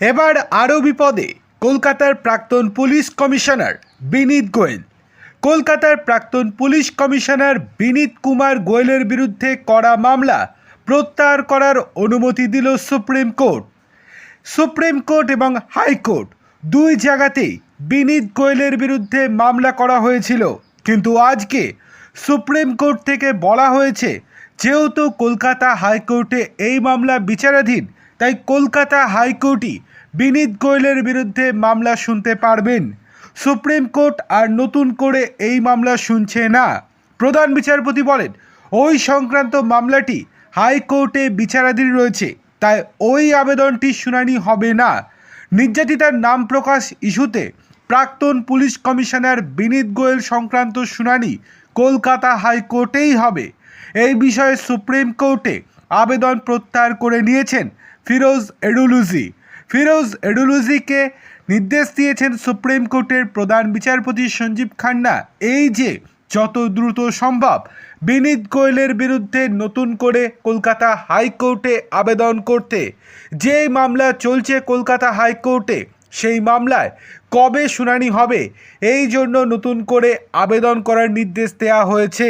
এবার আরও বিপদে, কলকাতার প্রাক্তন পুলিশ কমিশনার বিনীত গোয়েল। কলকাতার প্রাক্তন পুলিশ কমিশনার বিনীত কুমার গোয়েলের বিরুদ্ধে করা মামলা প্রত্যাহার করার অনুমতি দিল সুপ্রিম কোর্ট। সুপ্রিম কোর্ট এবং হাইকোর্ট দুই জায়গাতেই বিনীত গোয়েলের বিরুদ্ধে মামলা করা হয়েছিল। কিন্তু আজকে সুপ্রিম কোর্ট থেকে বলা হয়েছে, যেহেতু কলকাতা হাইকোর্টে এই মামলা বিচারাধীন তাই কলকাতা হাইকোর্টই বিনীত গোয়েলের বিরুদ্ধে মামলা শুনতে পারবেন। সুপ্রিম কোর্ট আর নতুন করে এই মামলা শুনছে না। প্রধান বিচারপতি বলেন, ওই সংক্রান্ত মামলাটি হাইকোর্টে বিচারাধীন রয়েছে, তাই ওই আবেদনটি শুনানি হবে না। নির্যাতিতার নাম প্রকাশ ইস্যুতে প্রাক্তন পুলিশ কমিশনার বিনীত গোয়েল সংক্রান্ত শুনানি কলকাতা হাইকোর্টেই হবে। এই বিষয়ে সুপ্রিম কোর্টে আবেদন প্রত্যাহার করে নিয়েছেন ফিরোজ এডুলুজি। ফিরোজ এডুলুজিকে নির্দেশ দিয়েছেন সুপ্রিম কোর্টের প্রধান বিচারপতি সঞ্জীব খান্না। এই যে যত দ্রুত সম্ভব বিনীত গোয়েলের বিরুদ্ধে নতুন করে কলকাতা হাইকোর্টে আবেদন করতে। যে মামলা চলছে কলকাতা হাইকোর্টে সেই মামলায় কবে শুনানি হবে, এই জন্য নতুন করে আবেদন করার নির্দেশ দেওয়া হয়েছে।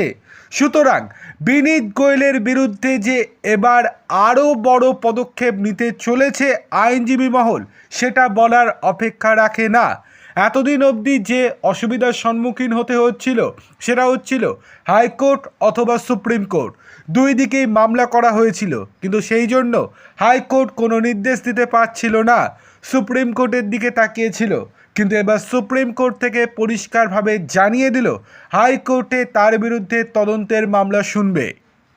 সুতরাং বিনীত গোয়েলের বিরুদ্ধে যে এবার আরও বড় পদক্ষেপ নিতে চলেছে আইনজীবী মহল, সেটা বলার অপেক্ষা রাখে না। এতদিন অবধি যে অসুবিধার সম্মুখীন হতে হচ্ছিল, সেটা হচ্ছিল হাইকোর্ট অথবা সুপ্রিম কোর্ট। দুই দিকেই মামলা করা হয়েছিল, কিন্তু সেই জন্য হাইকোর্ট কোনো নির্দেশ দিতে পারছিল না। সুপ্রিম কোর্টের দিকে তাকিয়েছিল, কিন্তু এবার সুপ্রিম কোর্ট থেকে পরিষ্কারভাবে জানিয়ে দিল, হাইকোর্টে তার বিরুদ্ধে তদন্তের মামলা শুনবে।